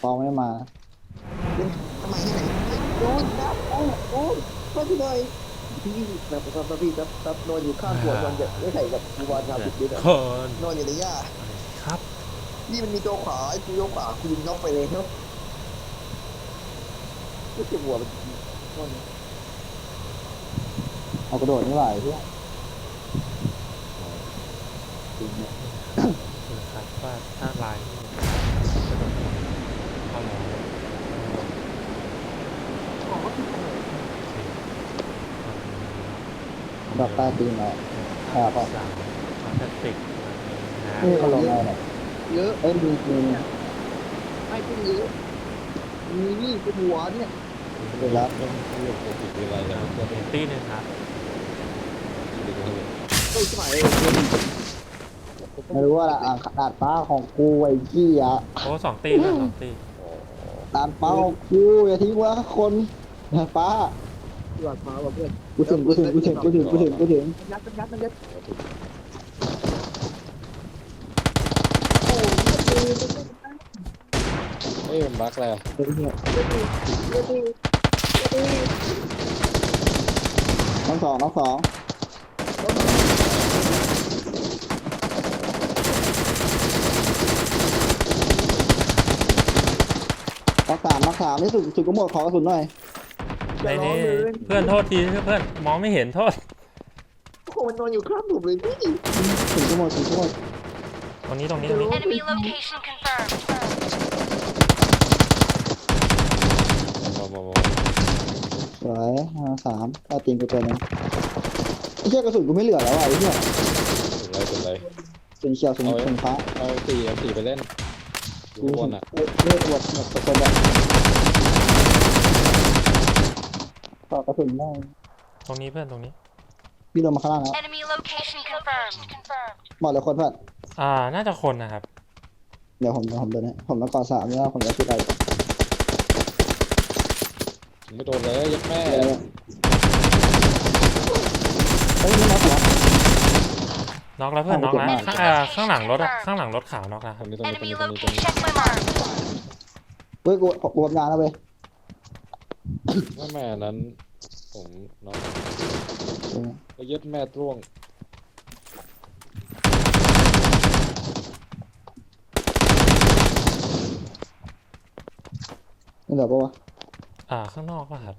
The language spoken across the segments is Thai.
ฟองไม่มาทำไมที่ไหนโดนนะโอ้โอ้ช่วยพี่หน่อยพี่แบบแบบพี่แบบแบบนอนอยู่ข้างหัวนอนแบบไม่ใส่แบบกูวานชาบุกดิบคนนอนอยู่ในหญ้าครับนี่มันมีตัวขวาไอ้กูยกขวากูยิงนอกไปเลยเนาะก็เจ็บหัวมันนอนเอากระโดดไม่ไหวเพื่อนคือครับว่าถ้าลายนี่ เข้าแล้วบอกว่าพี่ทำไมดอกต้ตีนมาครับสามพลาสติกนะนี่เขาลงมาเนี่ยเยอะเอ้ยมีมีเนี่ยไม่เป็นเยอะมีนี่เป็นหัวเนี่ยเวรับต้องเลือกตัวผิดเวลาแล้วจะเห็นตี้นึงครับดึงเลยเฮ้ยสมัยไม่รู้ว่าอ่างขนาดป้าของกูไอ้ขี้อะโอ้สองตีนะสองตี ตามป้าของกูอย่าทิ้งไว้คนนะป้าหยอดมาว่ะเพื่อนกูถึงกูถึงกูถึงกูถึงกูถึงกูถึงมันยัดมันยัดมันยัดโอ้ยเอ้ยมันบั๊กแล้วเฮ้ยเนี่ยน้องสองน้องสอง น้องสามน้องสามนี่สุดสุดก็หมดขอกระสุนหน่อยในนี้เพื่อนโทษทีเพื่อนมองไม่เห็นโทษโอ้โหมันนอนอยู่ข้างผมเลยพี่สุดก็หมดสุดก็หมดตรงนี้ตรงนี้ตรงนี้ Enemy location confirmed. มามามาสวยห้าสามเอาตีนกูตัวหนึงไอ้เหี้ยกระสุนกูไม่เหลือแล้วอะไอ้เหี้ยถึงไรถึงไรสีเขียวสีสีฟ้าเอาสี่เอาสี่ไปเล่น อยู่กูข้างบนอะเลือดเลือดหมดหมดตัวแบบต่อกระสุนได้ตรงนี้เพื่อนตรงนี้ พี่ลงมาข้างล่างแล้ว Enemy location confirmed. Confirmed. หมดเลยคนเพื่อนอ่าน่าจะคนนะครับ เดี๋ยวผมเดี๋ยวผมเดินให้ผมต้องกอสามแล้วผมจะคิดอะไรไม่โดนเลยยัดแม่เดี๋ยวเนี่ยเฮ้ยนี่น็อกเหรอ น็อกแล้วเพื่อนน็อกแล้วโอ้โหข้างอ่าข้างหลังรถอะข้างหลังรถขาวน็อกแล้วคตรรับงนี้ตรงนี้ตรง Enemy นี้ตรงนี้ตรงนี้ location confirmed. เฮ้ยกูกูทำงานแล้วเว้ยว่าแม่นั้น ผมน้องก็ยัดแม่ร่วงนี่เดี๋ยวปะวะอ่าข้างนอกป่ะครับ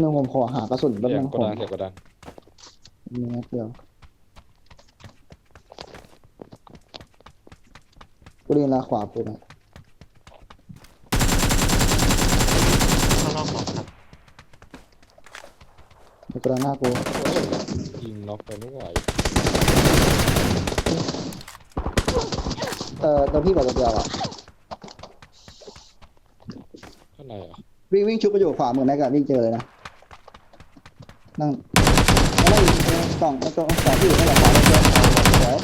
นึงผมขอหากระสุนแป๊บเสียนึงงกผดมดังเสียงกดดังมีนัดเดียว กูเรียนลาขวากูนะข้างนอกน็อกครับแล้วก็ด้านหน้ากูยิงน็อกไปไม่ไหวเออตอนพี่บอกตัวเดียวอะข้างในอะวิ่งวิ่งชุบไปอยู่ขวามือแม็กอะวิ่งเจอเลยนะนั่งอะไรอีกเออสองสองสองที่อยู่นั่นแหละขวามือเจอสวย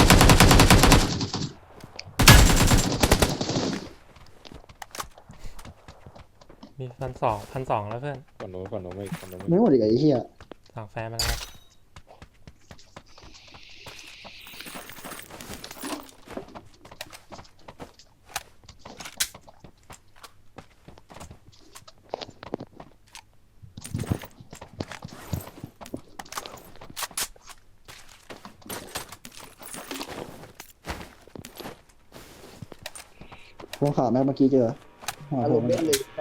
มีพันสองพันสองแล้วเพื่อนฝั่งโน้นฝั่งโน้นไม่ฝั่งโน้นไม่ไม่หมดอีกไอ้เหี้ยสั่งแฟนมาแล้วพวงขาวแม็กเมื่อกี้เจอหัวอาผรมมณ์เล่นเลย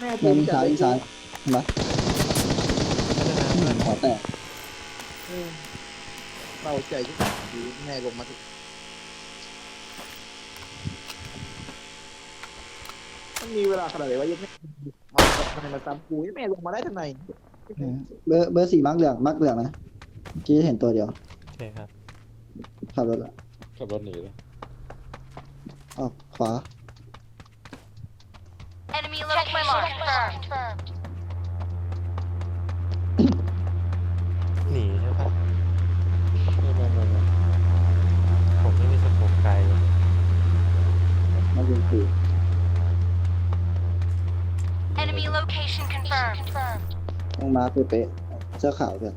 แม่แม่มีซ้ายมีซ้ายเห็นไหมไม่ได้นะเพื่อนขอแตกเบาใจที่สุดดีแม่ลงมาที่มันมีเวลาขนาดไหนวะยังไม่มาทำไมมาตามกูยังแม่ลงมาได้ทำไมเบอร์เบอร์สี่มักเหลืองมักเหลืองนะเมื่อกี้เห็นตัวเดียวโอเคครับขับรถอะขับรถหนีแล้วออกขวา Enemy location confirmed. หนีใช่ปะไม่ไม่ไม่ไม่ผมไม่มีสโคปไกลเลยมายิงสี่ Enemy location confirmed. ต้องมาเป๊ะๆเสื้อขาวเพื่อน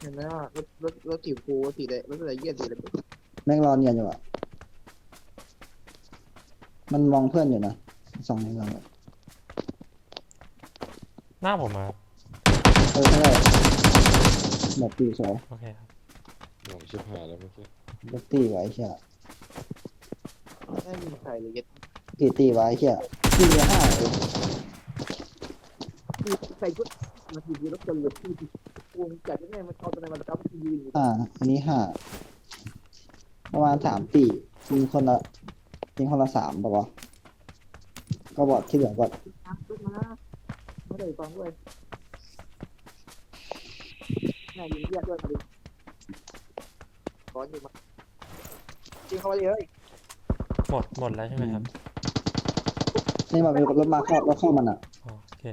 เห็นไหมว่ารถรถรถสีฟูสีแดงรถอะไรเยี่ยสีอะไรแม่งรอเนียนอยู่อะ มันมองเพื่อนอยู่นะสองในเราหน้าผมมาเออใช่หมดตีสวยโอเคครับหน่วงชิบหายแล้วเมื่อกี้ลูกตีไว้ไอ้เชี่ยไม่มีใครเลยเย็ดกี่ตีไว้ไอ้เชี่ยตีห้าเองใครก็มาทีวีรถจนเหลือที่วงจัดยังไงมันเอาตัวไหนมาประกับที่ยืนอยู่อ่าอันนี้ห้าประมาณสามตียิงคนละ ยิงคนละสามป่าวะก็บอดที่เหลือบอดนะรถมาไม่ได้ฟังด้วยแม่ยิงเรียกด้วยมาดิร้อนอยู่มาจริงเขาไปเลยหมดหมดแล้วใช่ไหมครับนี่มันเป็นรถมาเข้ารถเข้ามันอะอ๋อโอเค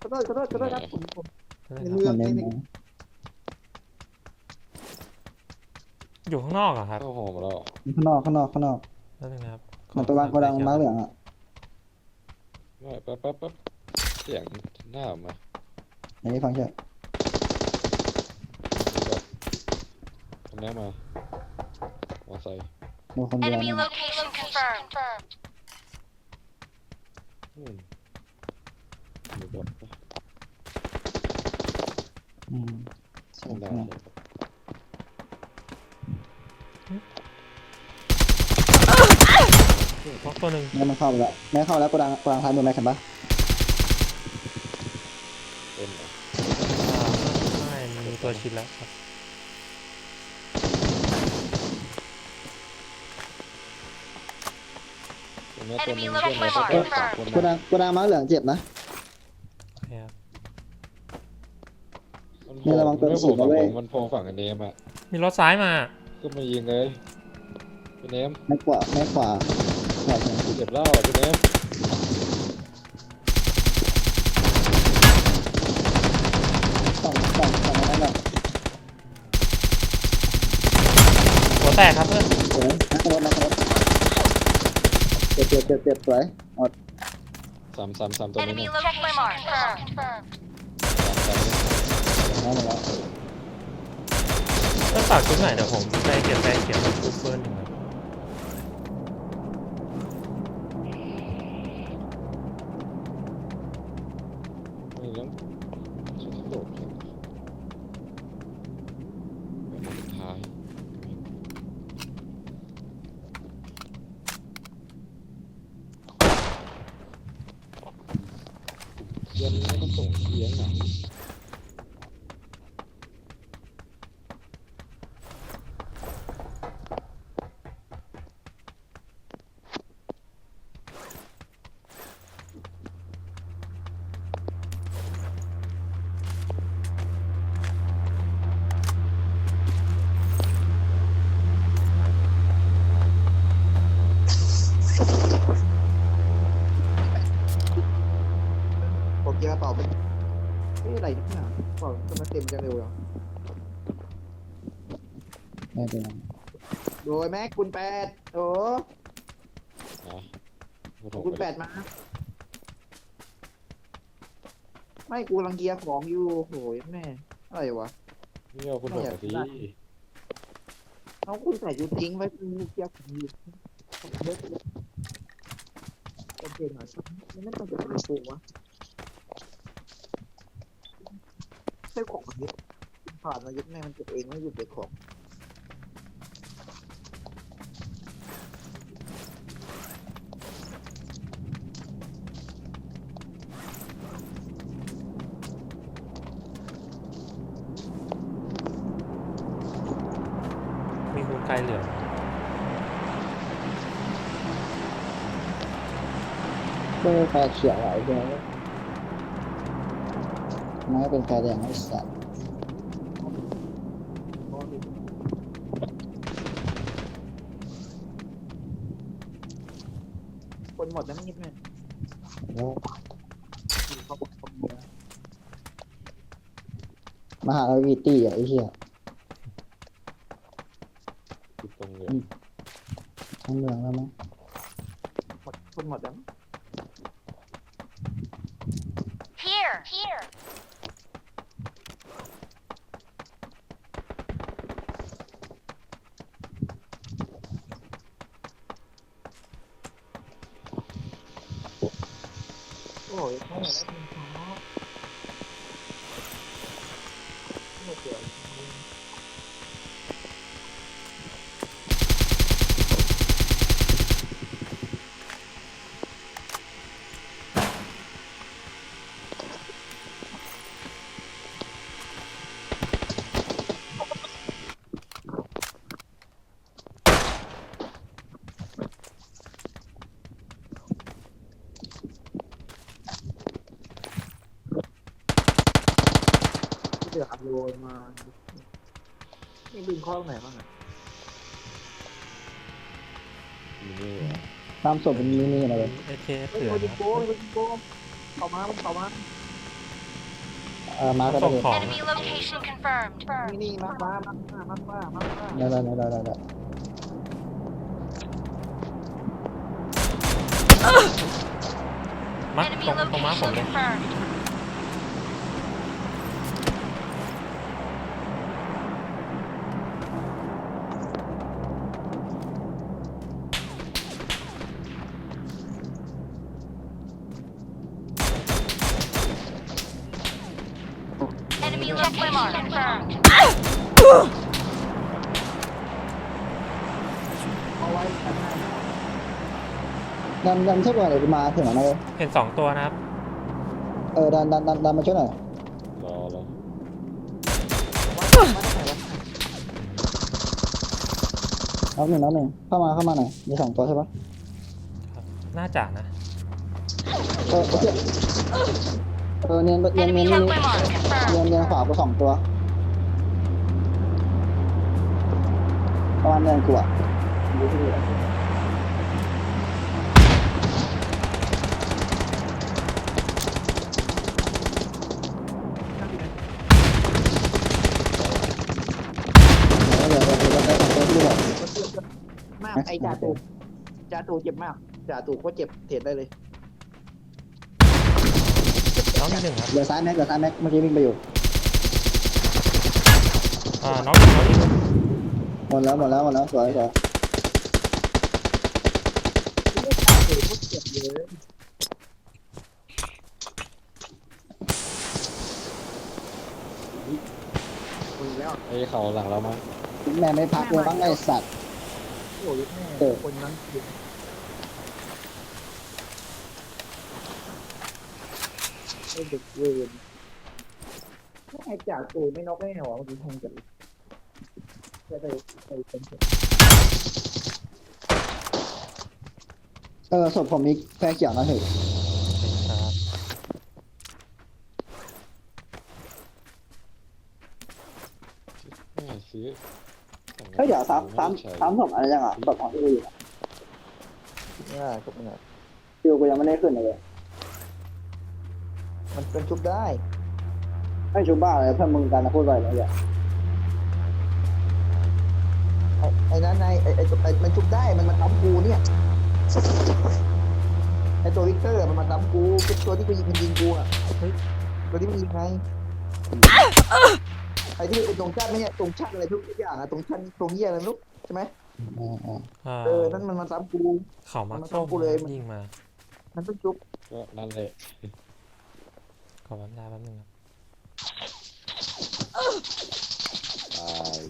ขอโทษขอโทษขอโทษครับผมผมได้ในครับเมืองมันในเน้นในนะอยู่ข้างนอกเหรอะครับเข้าหอมแล้วข้างนอกข้างนอกข้างนอก นั่นเองนะครับมันตัววางกระดังม้าเหลืองอะไม่แป๊บแป๊บแป๊บเสียงหน้าออกมาอันนี้ฟังเชื่อคนนี้มามอไซค์ดูคนเดียว Enemy นะ location confirmed. อืมเดี๋ยวบอกนะอืมข้างหน้า เลยพกตัวหนึ่งแม่มันเข้าไปแล้วแม่เข้าแล้วกระดังกระดังท้ายมือแม่เห็นปะเป็นเหรออ่าไม่มีตัวชิดแล้วครับตรงนี้ตัวหนึง Enemy เพื่อน located เรา by ก็ mark สองคนกระดันะงกระดังม้าเหลืองเจ็บนะ โอเคครับมันนี่ระวังตัวไม่สูโผล่งนะฝั่งเว้ผย มมันโผล่ฝั่งไอ้เนมอะมีรถซ้ายมา ก็มายิงเลยพี่เนมแม่ขวาแม่ขวาขวา เฉียงเจ็บแล้วอะพี่เนมสองสองสองนั่นแหละหัวแตกครับเพื่อนสวยนักรถนักรถเจ็บเจ็บเจ็บเจ็บสวยหมดสามสามสามตัวนี้ Enemy นะ location confirmed. สามสามนี่แล้วหมดแล้วเพื่อนฝากชุดไหนอยเดี๋ยวผมไปเก็บไปเก็บชุดเพื่อนหนึ่งครับ ไม่แล้วชุดโดดเลยแบบสุดท้าย เย็นแล้วก็ส่งเสียงอะ ไม่เป็นไรโดยแม็กคุณแปดโอ้นะพูดถูกคุณไปแปดมา ไม่กูรังเกียจของอยู่โหยแม่อะไรวะ นี่เอาคุณถูกไปทีเอาคุณใส่ยูทิ้งไว้กูเกียจของอยู่เลิกเลยโอเคหน่อยมันไม่ต้องจะเป็นปูวะใช่ของอันนี้ผ่านมายึดแม่มันเก็บเองไม่หยุดเด็กของ มีคุณไกลเหลืองเบอร์ไฟเขียวอะไอ้เดียวมันก็เป็นไฟแดงไอ้สัตว์คนหมดแล้วไม่ยิบแม่แล้วเขาบอกคนเดียวมาหาเราวีตี้อะไอ้เหี้ย ama. Bak tutulmadı ama. Here, here. เดือดโรยมานี่ดึงข้อตรงไหนบ้างอะมีนี่อะตามศพเป็นมินินะเลยเอเคเฮ้ยเถื่อโดนนยิงโก้โดนยิงโก้เข้ามาเข้ามาเออมาก็ได้ส่งเลยของ Enemy location confirmed. นี่นี่มากมามากมามากมามากมาได้ได้ได้ได้ได้มา Enemy ตรงตรงมาผม location เลย confirmed. 'Enemy location confirmed. เอาไว้กันให้ ดันช่วยก่อนเดี๋ยมาถึงแล้วนะเลยเห็นสองตัวนะครับ เออดันดันดันดันมาช่วยหน่อยรอแล้ววัดมาหนวะน้องหนึ่งน้องหนึ่งเข้ามาเข้ามาหน่อยมีสองตัวใช่ปะน่าจะนะ เออเจ็บเออเนียนเนียนเนียนเนียนเนียนขวากูสองตัวประมาณเนียนกูอะดูที่เหลือ เดี๋ยวเดี๋ยวเดี๋ยวเดี๋ยวเดี๋ยวเดี๋ยว มากไอ้ จ่าตูจ่าตูเจ็บมากจ่าตูก็เจ็บเถียนได้เลยน้องอีกหนึ่งครับเดี๋ยวซ้ายแม็กเดี๋ยวซ้ายแม็กเมื่อกี้วิ่งไปอยู่อ่าน้องอีกน้องอีกหมดแล้วหมดแล้วหมดแล้วสวยสวยจ่าตูก็เจ็บเลยคุยแล้วไอ้เขาหลังเรามั้งแม่ไม่พักเลยบ้างไอ้สัตว์ โอ้ยแม่คนนั้นไอ้เด็กเวรไอ้จ่าตูไม่นกไม่หนอเมื่อกี้คงจะจะไปไปเป็นเออศพผมมีแฟร์เขียวนะเถอะครับไม่ซื้อ เฮ้ยเดี๋ยวซ้ำซ้ำซ้ำศพอะไรยังอะศพของที่กูอยู่อะง่ายทุกอย่างคิวกูยังไม่ได้ขึ้นเลยมันเป็นชุบได้ไม่ชุบบ้าเลยเพื่อนมึงกันนะพูดไปเลยอะไอ้ไอ้นั้นไอ้ไอ้ไอ้ไอ้มันชุบได้มันมาตำกูเนี่ยไอ้ตัววิกเตอร์มันมาตำกูคือตัวที่กูยิงมันยิงกูอะตัวที่มันยิงไงไอ้ที่เป็นตรงชาติไม่ใช่ตรงชาติอะไรทุกอย่างอะตรงชาติตรงเยี่ยอะไรไม่รู้ใช่ไหมอ่าอ่าอ่าเออนั่นมันมาตำกู เขามามันส้มทำกูเลยยิงมามันต้องชุบก็นั่นแหละขอแป๊บนึงแป๊บนึงครับตาย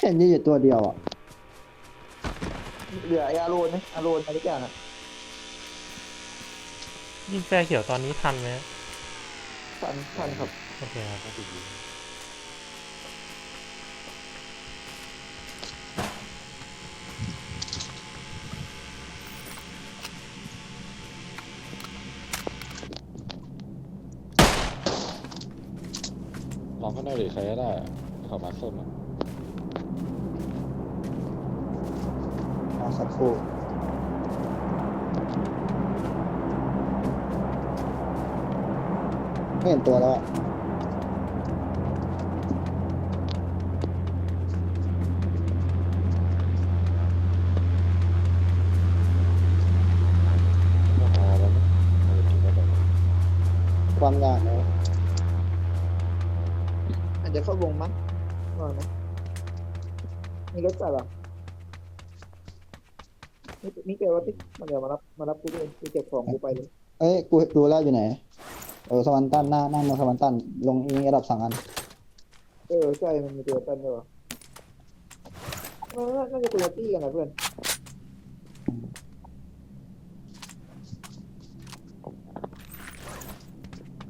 เห็นยี่อยู่ตัวเดียวอะเหลือไอ้อาโรนไหมอาโรนอะไรทุกอย่างอะยิงแฟร์เขียวตอนนี้ทันไหมทันทันครับ โอเคครับน่าจะดี ลองก็ได้หรือใครก็ได้อะเขามาส้มอะมาสักครู่ไม่เห็นตัวแล้วอะก็พอแล้วนะเอาไปกินก็ได้ความยากเลยอะ เดี๋ยวเข้าวงมั้งว่าไหมมีรถจัดเหรอนี่นี่เจอรถที่มาเดี๋ยวมารับมารับกูด้วยกูเก็บของกูไปเลยเอ้ยกูดูแล้วอยู่ไหน เออสวรรค์ตันหน้าหน้าเมืองสวรรค์ตันลงยิงระดับสองอันเออใช่มันมีตัวตันด้วยวะมันน่าจะตัวตี้กันนะเพื่อน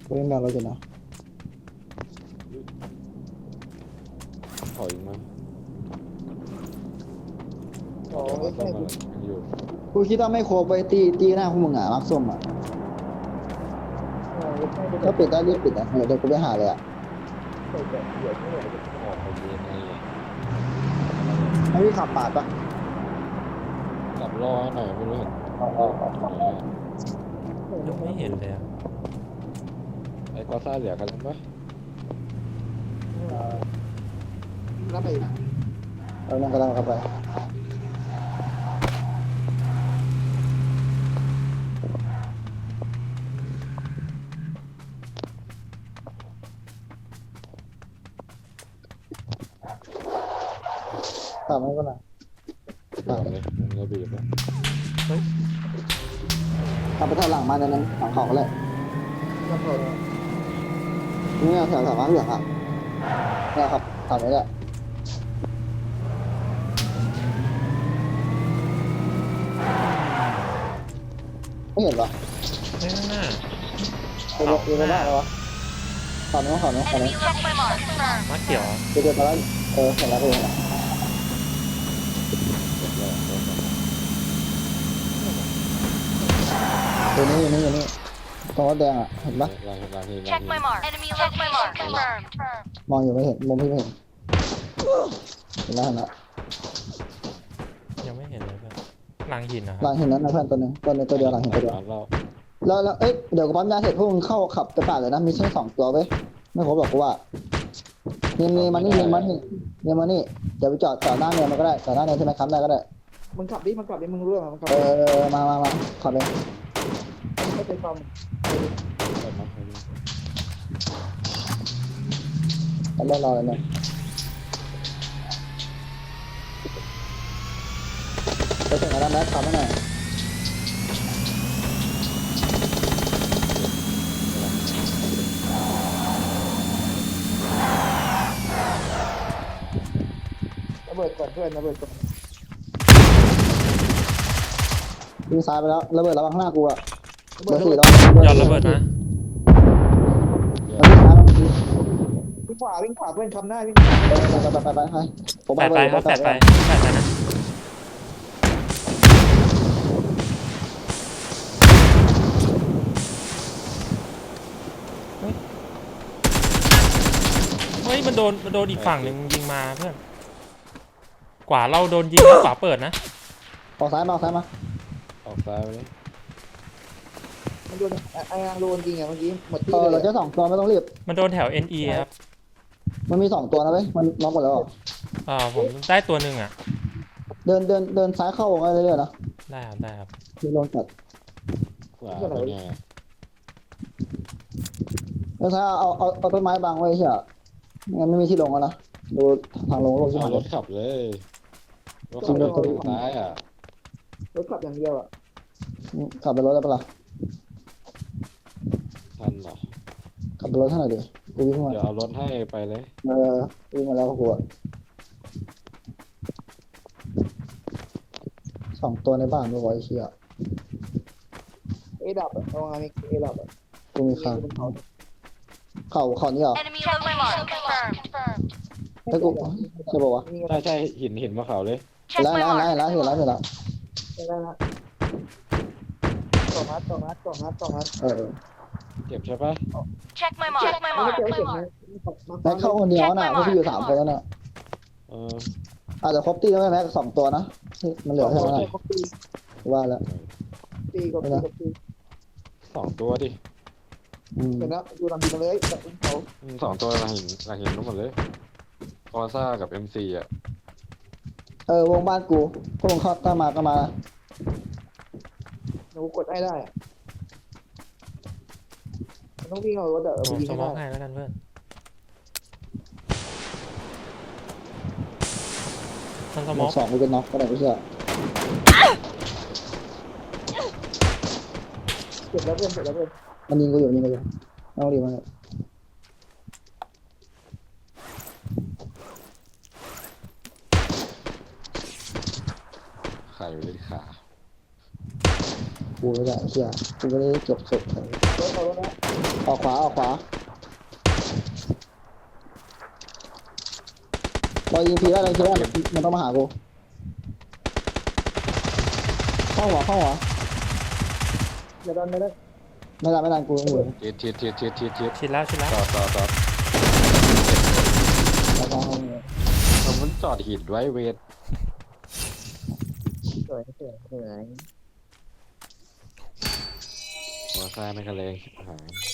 กูเล่นแบบเราอยู่นะ ถอยมา อ๋อเดี๋ยวไม่มาต้อใช่งมาอยู่กูคิดว่าไม่โคบไปตีตีหน้าพวกมึงอะมักส้มอะเออไม่ใช่ถ้าปิดได้รีบปิดอะเดี๋ยวกูไปหาเลยอะใช่แต่เดี๋ยวไม่ไหวออกไปเย็นไงให้พี่ขับปาดปะกลับรอหน่อยไม่รู้เห็นอ๋ออ๋ออ๋อไหนอะยังไม่เห็นเลยอะไอ้กอซ่าเหลือกันปะรับไปเอานั่งกำลังเข้าไปตามไม่ก็นะ เดี๋ยวเลยมึงจะบีบอะ ทำไปทางหลังมาในนั้นหลังเขาก็เลยรับไปนี่แถวแถวม้าเหลืองอะเนี่ยครับทำไว้เนี่ยไม่เห็นเหรอเฮ้ยข้างหน้าเป็นรถเป็นรถได้แล้ววะขอน้องขอน้องขอน้อง Enemy check mark confirmed. มาเขียว เดี๋ยวเดี๋ยวมาแล้วเออเห็นแล้วเห็นแล้ว อยู่นี่อยู่นี่อยู่นี่ตรงรถแดงอะเห็นปะลังลังเห็นหลัง Check เห็ my mark. Enemy check my mark confirmed. มองอยู่ไม่เห็นมุมพี่ไม่เห็นเห็นแล้วเห็นแล้วยังไม่เห็นเลยเพื่อนหลังหินนะคหลัรับงเห็นนั้นนะเพื่อนตัวหนึงตัวหนึงตัวเดียวหลังเห็นตัวเดียว เราแล้วแล้วเอ้ยเดี๋ยวกูปั๊มยาเสร็จพวกมึงเข้าขับกระต่ายเลยนะมีแค่สองตัวเว้ยไม่ครบหรอกกูว่าเนี่นี่มานี่เนี่มานี่เนี่มานี่เดี๋ยวไปจอดจอดหน้าเนินมันก็ได้จอดหน้าเนินใช่ไหมครับได้ก็ได้มึงขับดิ มึงขับดิ มึงรู้ไหมมึงขับเออมามามาขับเลย ไม่ความเปิดมาขับรถรอเลยนี่ยไปถึงแล้วนะแม็กขับให้หน่อยระเบิดก่อนเพื่อนระเบิดก่อนวิ่งซ้ายไปแล้วระเบิดระวังข้างหน้ากูอะระ เบเบิอดร์สี่ระต้องหย่อนระเบิดนะมันวิ่งซ้ายมาเมื่อกี้วิ่งขวาวิ่งขวาเพื่อนคำหน้าวิ่งขวาไปไปไปไปไปไปผมแปดไปครับแปดไปไปแปดไปนะเฮ้ยเฮ้ยมันโดนมันโดนอีกฝั่งหนึ่งยิงมาเพื่อนกว่าเราโดนยิงแล้วขวาเปิดนะออกซ้ายมาออกซ้ายมาออกซ้ายไปเลย มันโดนไอ้ยังโดนจริงอะเมื่อกี้หมดที่เออเลเรายแค่สองตัวไม่ต้องรีบ มันโดนแถว NE ครับมันมีสองตัวนะเว้ย มันน็อกหมดแล้วเหรออ่าผมได้ตัวหนึ่งอะ เดินเดินเดินซ้ายเข้าวงอะไรเรื่อยๆนะได้ครับได้ครับ มีลงจัดขวาไปไงเดินซ้ายเอาเอาเอาเอาต้นไม้บังไว้เฉยไม่งั้นไม่มีที่ลงแล้วนะดูทางลงลงที่เอาผ่านรถขับเลยรถขับไปทางซ้ายอะรถขับอย่างเดียวอะ ขับไปรถได้ปะล่ะ ทันเหรอ ขับไปรถเท่าไหร่ดิกูวิ่งมาเดี๋ยวเอารถให้ไปเลยเออวิ่งมาแล้วกูอะสองตัวในบ้านด้วยวะไอ้เชี่ยเอดับอะเอาไงเอดับอะกูมีคางบนเขาเข่าเข่านี่เหรอ Enemy check my mark confirmed. ไอ้กูใช่ปะวะมีใช่ใช่หินหินมาเขาเลย Check แล้ว my แล้วแล้ว mark. แล้วเห็นแล้วเห็นแล้วได้ละสองนัดสองนัดสองนัดสองนัดเออเจ็บใช่ปะ Check my mark. Check my ไม่ mark. เจ็บ My เจ็บ mark. แม็กเข้าคนเดียวน่ะพวกพี่อยู่สามคนแล้วน่ะเอออาจจะครบตีแล้วไหมแม็กสองตัวนะที่มันเหลือแค่นั้นตีน่ะตีว่าแล้วตีกับตีกับตีสองตัวดิอืมเห็นแล้วดูลำดีมาเลยแบบเขาอืมสองตัวหลังหินหลังหินทั้งหมดเลยกอซ่ากับ MC อะเออวงบ้านกูพวกมึงเข้าตามมาก็มานะหนูกดให้ได้มัน ต้องวิ่งเอารถอะผมยิงสให้มองได้ให้แล้วกันเพื่อนมันสมวองงสองกูเป็นน็อกก็ได้ไม่เชื่อเจ็บแล้วเพื่อนเจ็บแล้วเพื่อนมันยิงกูอยู่ยิงกูอยู่เอาดีมาเลยไข่อยู่ที่ขา กูไม่ได้เชี่ยกูไม่ได้เก็บศพใครรถเขารถนะออกขวาออกขวาเรายิงพีได้เลยพีได้มันต้องมาหากูเข้าหัวเข้าหัวอย่าดันไม่ได้ไม่ได้ไม่ได้กูอยู่ทิศทิศทิศทิศทิศทิศชิดแล้วชิดแล้วจอดจอดจอดแล้วก็ผมมันจอดหินไว้เวทสวยสวยสวย หัวซ้ายไม่ทะเลชิบหาย